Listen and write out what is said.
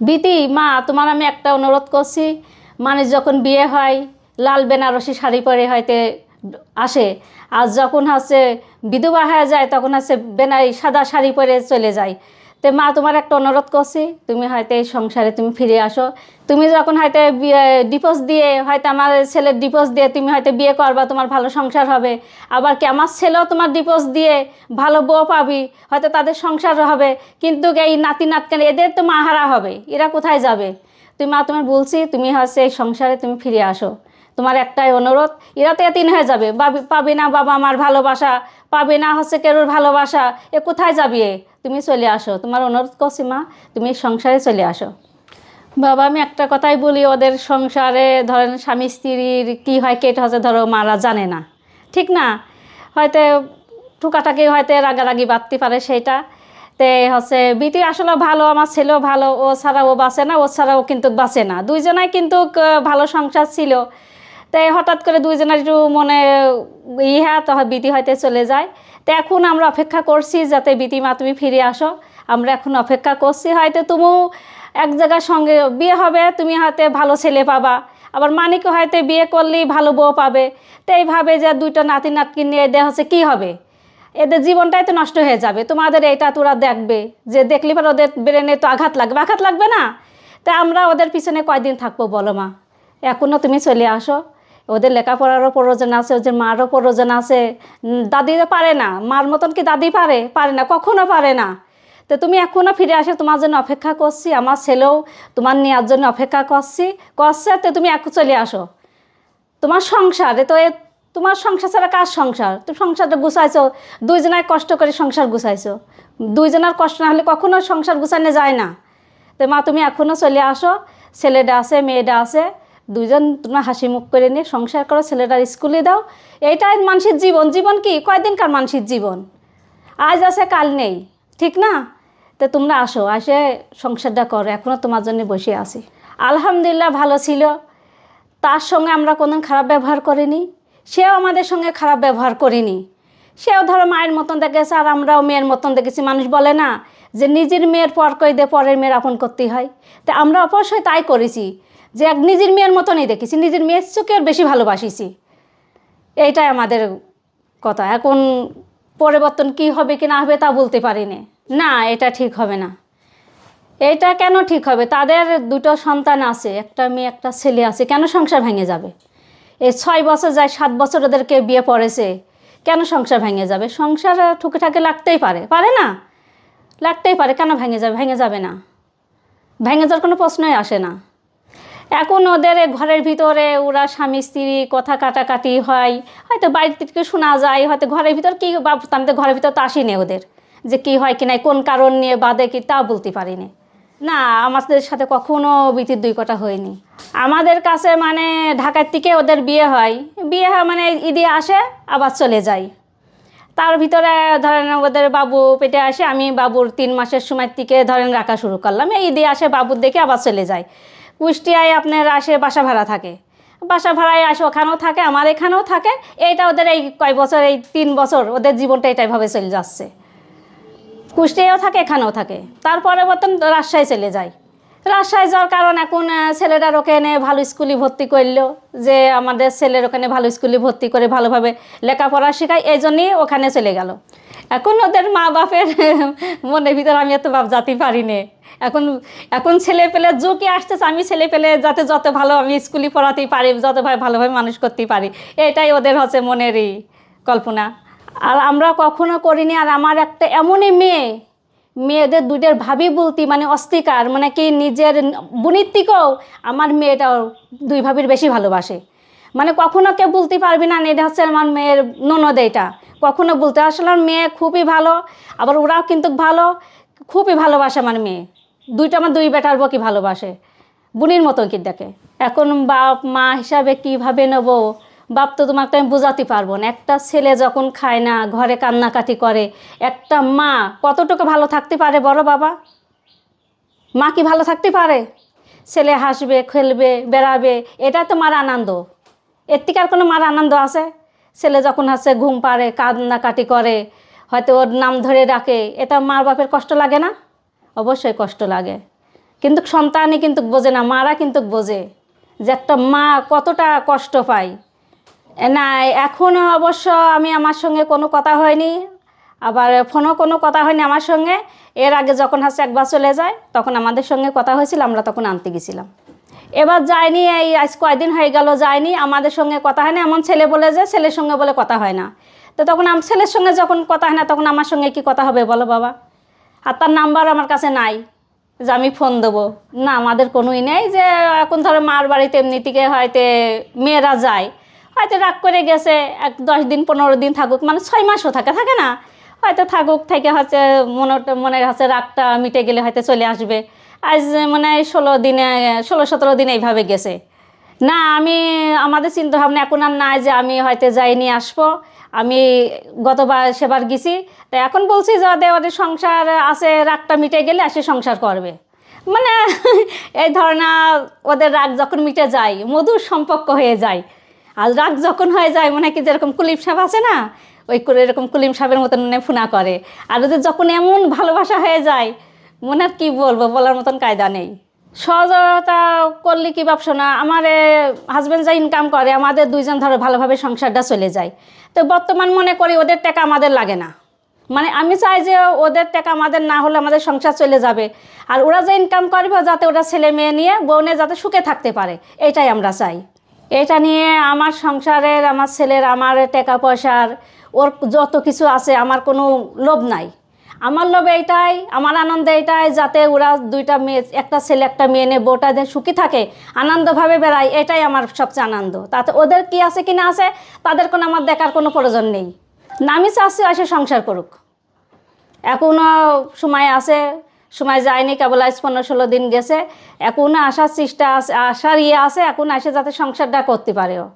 বিতি মা, তোমার আমি একটা অনুরোধ করছি। মানে যখন বিয়ে হয়, লাল বেনারসি শাড়ি পরে হয়তো আসে। আর যখন হচ্ছে বিধবা হয়ে যায়, তখন হচ্ছে বেনাই সাদা শাড়ি পরে চলে যায়। তো মা, তোমার একটা অনুরোধ করছি, তুমি হয়তো এই সংসারে তুমি ফিরে আসো। তুমি যখন হয়তো ডিপোজ দিয়ে, হয়তো আমার ছেলের ডিপোজ দিয়ে তুমি হয়তো বিয়ে করবা, তোমার ভালো সংসার হবে। আবার কি আমার ছেলেও তোমার ডিপোজ দিয়ে ভালো বউ পাবি, হয়তো তাদের সংসার হবে। কিন্তু এই নাতি নাতকান, এদের তো মাহারা হবে, এরা কোথায় যাবে? তুমি মা, তোমার বলছি, তুমি হচ্ছে এই সংসারে তুমি ফিরে আসো। তোমার একটাই অনুরোধ এরা তো এতিন হয়ে যাবে। পাবি না বাবা আমার ভালোবাসা, পাবি না হচ্ছে কেরুর ভালোবাসা, এ কোথায় যাবি? তুমি চলে আসো। তোমার অনুরোধ করছি মা, তুমি সংসারে চলে আসো। বাবা, আমি একটা কথাই বলি, ওদের সংসারে ধরেন স্বামী স্ত্রীর কী হয়, কেটে হচ্ছে, ধরো মারা জানে না। ঠিক না? হয়তো টুকাটাকি হয়তো রাগারাগি বাঁধতে পারে সেইটা তে হচ্ছে বিটি আসলে ভালো, আমার ছেলেও ভালো, ও ছাড়া ও বাঁচে না, ও ছাড়া ও কিন্তু বাঁচে না। দুইজনাই কিন্তু ভালো সংসার ছিল। তাই হঠাৎ করে দুইজনের একটু মনে ইহা তো বিটি হয়তো চলে যায়। তো এখন আমরা অপেক্ষা করছি যাতে বিটি মা তুমি ফিরে আসো। আমরা এখন অপেক্ষা করছি, হয়তো তুমিও এক জায়গার সঙ্গে বিয়ে হবে, তুমি হয়তো ভালো ছেলে পাবা। আবার মানিকও হয়তো বিয়ে করলেই ভালো বউ পাবে। তো এইভাবে যে দুইটা নাতি নাতকি নিয়ে দেওয়া হচ্ছে, কী হবে? এদের জীবনটাই তো নষ্ট হয়ে যাবে। তোমাদের এইটা তোরা দেখবে। যে দেখলে পর ওদের ব্রেনে তো আঘাত লাগবে। আঘাত লাগবে না? তা আমরা ওদের পিছনে কয়দিন থাকব বলো মা? এখনও তুমি চলে আসো। ওদের লেখাপড়ারও প্রয়োজন আছে, ওদের মারও প্রয়োজন আছে। দাদিরা পারে না। মার মতন কি দাদি পারে? পারে না, কখনো পারে না। তো তুমি এখনও ফিরে আসে, তোমার জন্য অপেক্ষা করছি, আমার ছেলেও তোমার নেওয়ার জন্য অপেক্ষা করছি, করছে, তো তুমি এখন চলে আসো। তোমার সংসার এ তো এ, তোমার সংসার ছাড়া কার সংসার? তুমি সংসারটা গুছাইছো, দুইজনায় কষ্ট করে সংসার গুছাইছো। দুইজনার কষ্ট না হলে কখনো সংসার গুছানো যায় না। তো মা, তুমি এখনও চলে আসো, ছেলেটা আছে, মেয়েটা আছে দুইজন তোমার হাসি মুখ করে নিয়ে সংসার করো, ছেলেটার স্কুলে দাও। এইটাই মানুষের জীবন। জীবন কি? কয়দিনকার মানুষের জীবন? আজ আছে, কাল নেই। ঠিক না? তো তোমরা আসো, আসে সংসারটা করো। এখনও তোমার জন্য বসে আছি। আলহামদুলিল্লাহ ভালো ছিল। তার সঙ্গে আমরা কোনোদিন খারাপ ব্যবহার করিনি। সেও আমাদের সঙ্গে খারাপ ব্যবহার করিনি। সেও ধরো মায়ের মতন দেখেছে, আর আমরাও মেয়ের মতন দেখেছি। মানুষ বলে না যে, নিজের মেয়ের পর কই দিয়ে পরের মেয়ের আপন করতেই হয়। তা আমরা অবশ্যই তাই করেছি। যে এক নিজের মেয়ের মতনই দেখেছি নিজের মেয়ের চোখে আর বেশি ভালোবাসিছি এইটাই আমাদের কথা। এখন পরিবর্তন কি হবে কি না হবে তা বলতে পারি নে। এটা ঠিক হবে না। এটা কেন ঠিক হবে? তাদের দুটো সন্তান আছে, একটা মেয়ে, একটা ছেলে আছে। কেন সংসার ভেঙে যাবে? এই ছয় বছর যায়, সাত বছর ওদেরকে বিয়ে পড়েছে, কেন সংসার ভেঙে যাবে? সংসার ঠুকে ঠাকে লাগতেই পারে। পারে না? লাগতেই পারে। কেন ভেঙে যাবে? ভেঙে যাবে না। ভেঙে যাওয়ার কোনো প্রশ্নই আসে না। এখন ওদের ঘরের ভিতরে ওরা স্বামী, স্ত্রী, কথা কাটাকাটি হয়। হয়তো বাড়ি থেকে শোনা যায়, হয়তো ঘরের ভিতর কী ভাবতাম তো ঘরের ভিতর তো আসিনি ওদের। যে কি হয় কি নাই, কোন কারণ নিয়ে বাদে কি তা বলতে পারিনি। না, আমাদের সাথে কখনো বিতির দুই কটা হয়নি। আমাদের কাছে মানে ঢাকার থেকে ওদের বিয়ে হয়। বিয়ে হয় মানে ঈদে আসে, আবার চলে যায়। তার ভিতরে ধরেন ওদের বাবু পেটে আসে, আমি বাবুর তিন মাসের সময় থেকে ধরেন রাখা শুরু করলাম। এই দিয়ে আসে বাবুর দেখে আবার চলে যায়। কুষ্টিয়ায় আপনার আসে বাসা ভাড়া থাকে। বাসা ভাড়ায় আসে, ওখানেও থাকে, আমার এখানেও থাকে। এইটা ওদের এই কয় বছর, এই তিন বছর ওদের জীবনটা এটাইভাবে চলে যাচ্ছে। কুষ্টিয়াও থাকে, এখানেও থাকে। তারপরে বর্তন রাজশাহী চলে যায়। রাজশাহী যাওয়ার কারণ এখন ছেলেটার ওখানে ভালো স্কুলে ভর্তি করল, যে আমাদের ছেলের ওখানে ভালো স্কুলে ভর্তি করে ভালোভাবে লেখাপড়া শেখায়, এই জন্যই ওখানে চলে গেল। এখন ওদের মা বাপের মনের ভিতরে আমি এত বাপ জাতি পারি নে এখন এখন ছেলে পেলে যুগে আসতেছে, আমি ছেলে পেলে যাতে যত ভালো আমি স্কুলে পড়াতে পারি, যত ভাই ভালোভাবে মানুষ করতে পারি, এটাই ওদের হচ্ছে মনেরই কল্পনা। আর আমরা কখনো করিনি, আর আমার একটা এমনই মেয়ে, মেয়েদের দুইটার ভাবি বলতি মানে অস্তিকার মানে কি নিজের বুনির থেকেও আমার মেয়েটাও দুই ভাবির বেশি ভালোবাসে। মানে কখনো কেউ বলতে পারবি না এটা হচ্ছে আমার মেয়ের ননদ এটা। কখনো বলতে আসলে আমার মেয়ে খুবই ভালো, আবার ওরাও কিন্তু ভালো, খুবই ভালোবাসে আমার মেয়ে। দুইটা আমার দুই বেটার বকি ভালোবাসে। বুনির মতো কি দেখে? এখন বাপ মা হিসাবে কীভাবে নেব? বাপ তো তোমাকে আমি বোঝাতে পারব না। একটা ছেলে যখন খায় না, ঘরে কান্নাকাটি করে, একটা মা কতটুকু ভালো থাকতে পারে বড় বাবা? মা কি ভালো থাকতে পারে? ছেলে হাসবে, খেলবে, বেড়াবে এটা তো মার আনন্দ। এর থেকে আর কোনো মার আনন্দ আছে? ছেলে যখন হাসে ঘুম পারে কান্নাকাটি করে, হয়তো ওর নাম ধরে ডাকে এটা মার বাপের কষ্ট লাগে না? অবশ্যই কষ্ট লাগে। কিন্তু সন্তানই কিন্তু বোঝে না, মারা কিন্তু বোঝে যে একটা মা কতটা কষ্ট পায়। না এখনও অবশ্য আমি আমার সঙ্গে কোনো কথা হয়নি, আবার ফোনও কোনো কথা হয়নি আমার সঙ্গে। এর আগে যখন হচ্ছে একবার চলে যায়, তখন আমাদের সঙ্গে কথা হয়েছিল, আমরা তখন আনতে গেছিলাম। এবার যায়নি, এই আজ কয়দিন হয়ে গেল যায়নি, আমাদের সঙ্গে কথা হয় না, এমন ছেলে বলে যে ছেলের সঙ্গে বলে কথা হয় না। তো তখন আম ছেলের সঙ্গে যখন কথা হয় না, তখন আমার সঙ্গে কি কথা হবে বলো বাবা? আর তার নাম্বার আমার কাছে নাই, যে আমি ফোন দেবো। না, আমাদের কোনোই নেই যে, এখন ধরো মার বাড়িতে এমনি থেকে হয়তো মেয়েরা যায়, হয়তো রাগ করে গেছে, এক দশ দিন, পনেরো দিন থাকুক মানে ছয় মাসও থাকে থাকে না। হয়তো থাকুক, থেকে হচ্ছে মনে মনের হচ্ছে রাগটা মিটে গেলে হয়তো চলে আসবে। আজ মানে ষোলো দিনে, ষোলো, সতেরো দিন এইভাবে গেছে। না, আমি, আমাদের চিন্তা ভাবনা এখন আর নাই যে আমি হয়তো যাই নিয়ে আসব। আমি গতবার সেবার গেছি। তা এখন বলছি যে ওদের সংসার আছে, রাগটা মিটে গেলে আসে সংসার করবে। মানে এই ধরনা ওদের রাগ যখন মিটে যায়, মধুর সম্পর্ক হয়ে যায়। আর রাগ যখন হয়ে যায়, মনে কি যেরকম কুলিপ সাপ আছে না? ওই করে এরকম কুলিম সাপের মতন ফুনা করে। আর ওদের যখন এমন ভালোবাসা হয়ে যায় মনে আর কী বলব, বলার মতন কায়দা নেই। সহজতা করলে কি ভাবছ না? আমার হাজব্যান্ড যা ইনকাম করে, আমাদের দুইজন ধরো ভালোভাবে সংসারটা চলে যায়। তো বর্তমান মনে করি ওদের টাকা আমাদের লাগে না। মানে আমি চাই যে ওদের টাকা আমাদের না হলে আমাদের সংসার চলে যাবে। আর ওরা যে ইনকাম করবে, যাতে ওরা ছেলে মেয়ে নিয়ে বোনে যাতে সুখে থাকতে পারে, এটাই আমরা চাই। এটা নিয়ে আমার সংসারের, আমার ছেলের, আমার টাকা পয়সার, ওর যত কিছু আছে, আমার কোনো লোভ নাই। আমার লোভ এইটাই, আমার আনন্দ এইটাই যাতে ওরা দুইটা মেয়ে, একটা ছেলে, একটা মেয়ে নিয়ে বউটা যে সুখী থাকে, আনন্দভাবে বেড়ায়, এটাই আমার সবচেয়ে আনন্দ। তাতে ওদের কি আছে কি না আছে, তাদের কোনো আমার দেখার কোনো প্রয়োজন নেই। নামি চাচ্ছি আসে সংসার করুক। এখনও সময় আছে, সময় যায়নি, কেবল আজ পনেরো ষোলো দিন গেছে। এখনও আসার চেষ্টা আছে, আসার ইয়ে আছে, এখন এসে যাতে সংসারটা করতে পারে ও